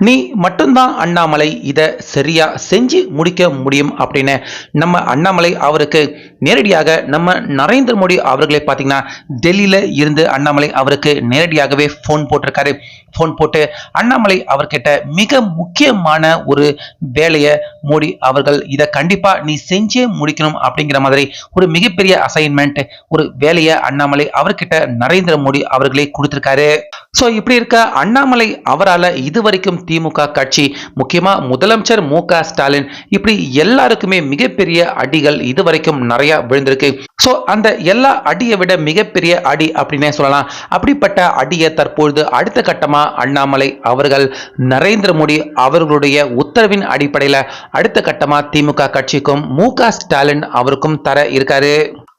நீ மட்டும்தான் அண்ணாமலை இதை சரியா செஞ்சு முடிக்க முடியும் அப்படின்னு நம்ம அண்ணாமலை அவருக்கு நேரடியாக நம்ம நரேந்திர மோடி அவர்களை பார்த்தீங்கன்னா டெல்லியில இருந்து அண்ணாமலை அவருக்கு நேரடியாகவே ஃபோன் போட்டிருக்காரு. ஃபோன் போட்டு அண்ணாமலை அவர்கிட்ட மிக முக்கியமான ஒரு வேலையை மோடி அவர்கள் இதை கண்டிப்பா நீ செஞ்சே முடிக்கணும் அப்படிங்கிற மாதிரி ஒரு மிகப்பெரிய அசைன்மெண்ட் ஒரு வேலையை அண்ணாமலை அவர்கிட்ட நரேந்திர மோடி அவர்களே கொடுத்திருக்காரு. சோ இப்படி இருக்க அண்ணாமலை அவரால இதுவரைக்கும் திமுக கட்சி முக்கியமா முதலமைச்சர் மு க ஸ்டாலின் இப்படி எல்லாருக்குமே மிகப்பெரிய அடிகள் இதுவரைக்கும் நிறைய விழுந்திருக்கு. சோ அந்த எல்லா அடியை விட மிகப்பெரிய அடி அப்படின்னே சொல்லலாம். அப்படிப்பட்ட அடியை தற்பொழுது அடுத்த கட்டமா அண்ணாமலை அவர்கள் நரேந்திர மோடி அவர்களுடைய உத்தரவின் அடிப்படையில அடுத்த கட்டமா திமுக கட்சிக்கும் மு க ஸ்டாலின் அவருக்கும் தர இருக்காரு.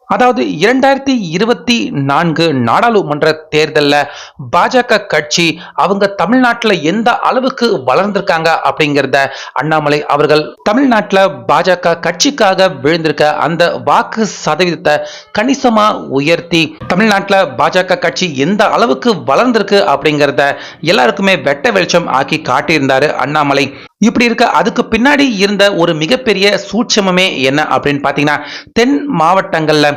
அதாவது இரண்டாயிரத்தி இருபத்தி நான்கு நாடாளுமன்ற தேர்தலில் பாஜக கட்சி அவங்க தமிழ்நாட்டில் எந்த அளவுக்கு வளர்ந்திருக்காங்க அப்படிங்கிறத அண்ணாமலை அவர்கள் தமிழ்நாட்டில் பாஜக கட்சிக்காக விழுந்திருக்க அந்த வாக்கு சதவீதத்தை கணிசமாக உயர்த்தி தமிழ்நாட்டில் பாஜக கட்சி எந்த அளவுக்கு வளர்ந்திருக்கு அப்படிங்கிறத எல்லாருக்குமே வெட்ட வெளிச்சம் ஆக்கி காட்டியிருந்தாரு அண்ணாமலை. இப்படி இருக்க அதுக்கு பின்னாடி இருந்த ஒரு மிகப்பெரிய சூட்சமமே என்ன அப்படின்னு பார்த்தீங்கன்னா தென் மாவட்டங்கள்ல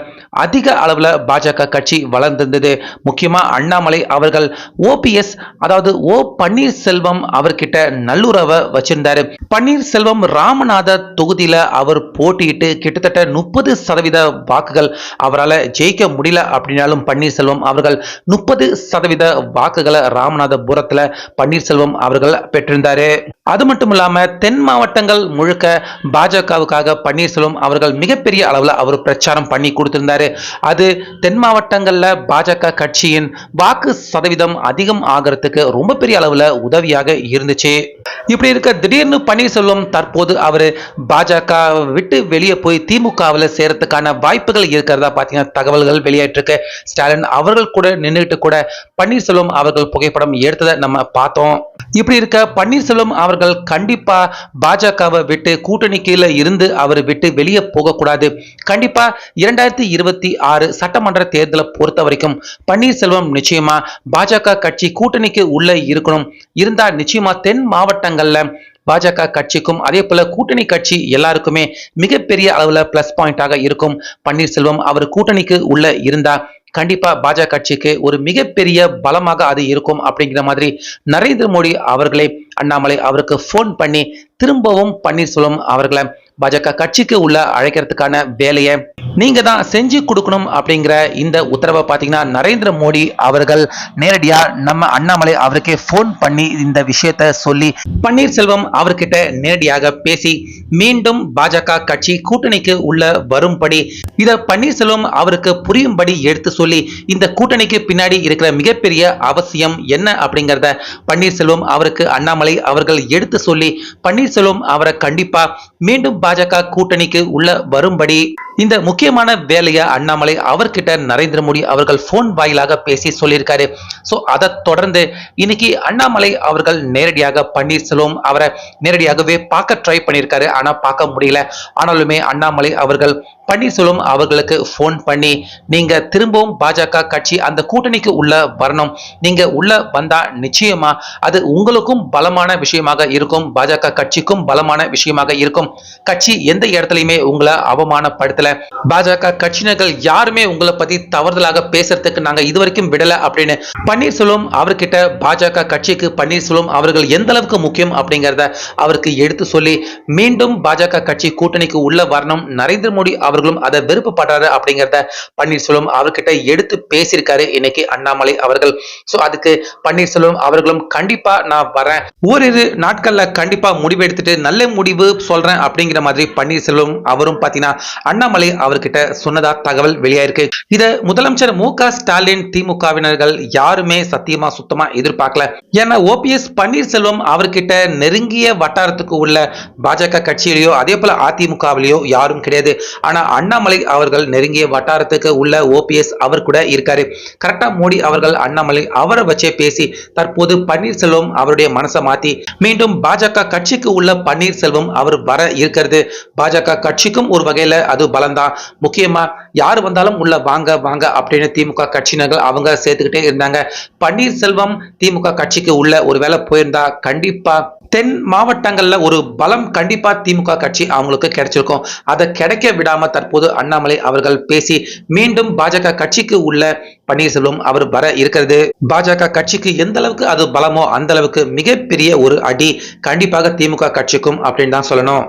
அதிக அளவில் பாஜக கட்சி வளர்ந்திருந்தது. முக்கியமாக அண்ணாமலை அவர்கள் ஓபிஎஸ் அதாவது ஓ பன்னீர்செல்வம் அவர்கிட்ட நல்லுறவை வச்சிருந்தாரு. பன்னீர்செல்வம் ராமநாத தொகுதியில அவர் போட்டியிட்டு கிட்டத்தட்ட முப்பது சதவீத வாக்குகள் அவரால் ஜெயிக்க முடியல அப்படின்னாலும் பன்னீர்செல்வம் அவர்கள் முப்பது சதவீத வாக்குகளை ராமநாதபுரத்தில் பன்னீர்செல்வம் அவர்கள் பெற்றிருந்தாரு. அது மட்டும் இல்லாம தென் மாவட்டங்கள் முழுக்க பாஜகவுக்காக பன்னீர்செல்வம் அவர்கள் மிகப்பெரிய அளவில் அவர் பிரச்சாரம் பண்ணி கொடுத்திருந்தாரு. அது தென் மாவட்டங்கள்ல பாஜக கட்சியின் வாக்கு சதவீதம் அதிகம் ஆகிறதுக்கு ரொம்ப பெரிய அளவில் உதவியாக இருந்துச்சு. இப்படி இருக்க திடீர்னு பன்னீர்செல்வம் தற்போது அவர் பாஜக விட்டு வெளியே போய் திமுகவில் சேரத்துக்கான வாய்ப்புகள் இருக்கிறதா பார்த்தீங்கன்னா தகவல்கள் வெளியாயிட்டிருக்கு. ஸ்டாலின் அவர்கள் கூட நின்றுட்டு கூட பன்னீர்செல்வம் அவர்கள் புகைப்படம் எடுத்ததை நம்ம பார்த்தோம். இப்படி இருக்க பன்னீர்செல்வம் அவர் அவர்கள் கண்டிப்பா பாஜகவை விட்டு கூட்டணி கீழே இருந்து அவர் விட்டு வெளியே போகக்கூடாது. கண்டிப்பா இரண்டாயிரத்தி இருபத்தி ஆறு சட்டமன்ற தேர்தலை பொறுத்த வரைக்கும் பன்னீர்செல்வம் நிச்சயமா பாஜக கட்சி கூட்டணிக்கு உள்ள இருக்கணும். இருந்தா நிச்சயமா தென் மாவட்டங்கள்ல பாஜக கட்சிக்கும் அதே போல கூட்டணி கட்சி எல்லாருக்குமே மிகப்பெரிய அளவுல பிளஸ் பாயிண்டாக இருக்கும். பன்னீர்செல்வம் அவர் கூட்டணிக்கு உள்ள இருந்தா கண்டிப்பா பாஜக கட்சிக்கு ஒரு மிகப்பெரிய பலமாக அது இருக்கும் அப்படிங்கிற மாதிரி நரேந்திர மோடி அவர்களை அண்ணாமலை அவருக்கு ஃபோன் பண்ணி திரும்பவும் பன்னீர்செல்வம் அவர்களை பாஜக கட்சிக்கு உள்ள அழைக்கிறதுக்கான வேலையை நீங்க தான் செஞ்சு கொடுக்கணும் அப்படிங்கிற இந்த உத்தரவை பார்த்தீங்கன்னா நரேந்திர மோடி அவர்கள் நேரடியா நம்ம அண்ணாமலை அவருக்கே ஃபோன் பண்ணி இந்த விஷயத்த சொல்லி பன்னீர்செல்வம் அவர்கிட்ட நேரடியாக பேசி மீண்டும் பாஜக கட்சி கூட்டணிக்கு உள்ள வரும்படி இத பன்னீர்செல்வம் அவருக்கு புரியும்படி எடுத்து சொல்லி இந்த கூட்டணிக்கு பின்னாடி இருக்கிற மிகப்பெரிய அவசியம் என்ன அப்படிங்கிறத பன்னீர்செல்வம் அவருக்கு அண்ணாமலை அவர்கள் எடுத்து சொல்லி பன்னீர்செல்வம் அவரை கண்டிப்பா மீண்டும் பாஜக கூட்டணிக்கு உள்ள வரும்படி இந்த முக்கியமான வேலையை அண்ணாமலை அவர்கிட்ட நரேந்திர மோடி அவர்கள் போன் வாயிலாக பேசி சொல்லியிருக்காரு. ஸோ அதை தொடர்ந்து இன்னைக்கு அண்ணாமலை அவர்கள் நேரடியாக பன்னீர்செல்வம் அவரை நேரடியாகவே பார்க்க ட்ரை பண்ணியிருக்காரு. ஆனால் பார்க்க முடியல. ஆனாலுமே அண்ணாமலை அவர்கள் பன்னீர்செல்வம் அவர்களுக்கு ஃபோன் பண்ணி நீங்க திரும்பவும் பாஜக கட்சி அந்த கூட்டணிக்கு உள்ள வரணும். நீங்க உள்ள வந்தா நிச்சயமா அது உங்களுக்கும் பலமான விஷயமாக இருக்கும். பாஜக கட்சிக்கும் பலமான விஷயமாக இருக்கும். கட்சி எந்த இடத்துலையுமே உங்களை அவமானப்படுத்தல. பாஜக கட்சியினர்கள் யாருமே உங்களை பத்தி தவறுதலாக பேசுறதுக்கு நாங்க இதுவரைக்கும் விடல அப்படின்னு பன்னீர்செல்வம் அவர்கிட்ட பாஜக கட்சிக்கு பன்னீர்செல்வம் அவர்கள் எந்த அளவுக்கு முக்கியம் அப்படிங்கிறத அவருக்கு எடுத்து சொல்லி மீண்டும் பாஜக கட்சி கூட்டணிக்கு உள்ள வரணும் நரேந்திர மோடி அவர்களும் அதை விருப்பப்படுறாரு அப்படிங்கிறத பன்னீர்செல்வம் அவர்கிட்ட எடுத்து பேசியிருக்காரு இன்னைக்கு அண்ணாமலை அவர்கள். சோ அதுக்கு பன்னீர்செல்வம் அவர்களும் கண்டிப்பா நான் வரேன். ஓரிரு நாட்கள்ல கண்டிப்பா முடிவு எடுத்துட்டு நல்ல முடிவு சொல்றேன் அப்படிங்கிற மாதிரி பன்னீர்செல்வம் அவரும் பாத்தீங்கன்னா அண்ணாமலை அவர்கிட்ட சொன்னதா தகவல் வெளியாயிருக்கு. இதை முதலமைச்சர் மு க ஸ்டாலின் திமுகவினர்கள் யாருமே சத்தியமா சுத்தமா எதிர்பார்க்கல. ஏன்னா ஓபிஎஸ் பன்னீர்செல்வம் அவர்கிட்ட நெருங்கிய வட்டாரத்துக்கு உள்ள பாஜக கட்சியிலேயோ அதே போல அதிமுகவிலேயோ யாரும் கிடையாது. ஆனா அண்ணாமலை அவர்கள் நெருங்கிய வட்டாரத்துக்கு உள்ள ஓபிஎஸ் அவர் கூட இருக்காரு. கரெக்டா மோடி அவர்கள் அண்ணாமலை அவரை வச்சே பேசி தற்போது பன்னீர்செல்வம் அவருடைய மனசை மாத்தி மீண்டும் பாஜக கட்சிக்கு உள்ள பன்னீர்செல்வம் அவர் வர இருக்கிறது. பாஜக கட்சிக்கும் ஒரு வகையில அது பலம்தான். முக்கியமா யார் வந்தாலும் உள்ள வாங்க வாங்க அப்படின்னு திமுக கட்சியினர்கள் அவங்க சேர்த்துக்கிட்டே இருந்தாங்க. பன்னீர்செல்வம் திமுக கட்சிக்கு உள்ள ஒருவேளை போயிருந்தா கண்டிப்பா தென் மாவட்டங்கள்ல ஒரு பலம் கண்டிப்பா திமுக கட்சி அவங்களுக்கு கிடைச்சிருக்கும். அதை கிடைக்க விடாம தற்போது அண்ணாமலை அவர்கள் பேசி மீண்டும் பாஜக கட்சிக்கு உள்ள பன்னீர்செல்வம் அவர் வர இருக்கிறது. பாஜக கட்சிக்கு எந்த அளவுக்கு அது பலமோ அந்த அளவுக்கு மிகப்பெரிய ஒரு அடி கண்டிப்பாக திமுக கட்சிக்கும் அப்படின்னு தான் சொல்லணும்.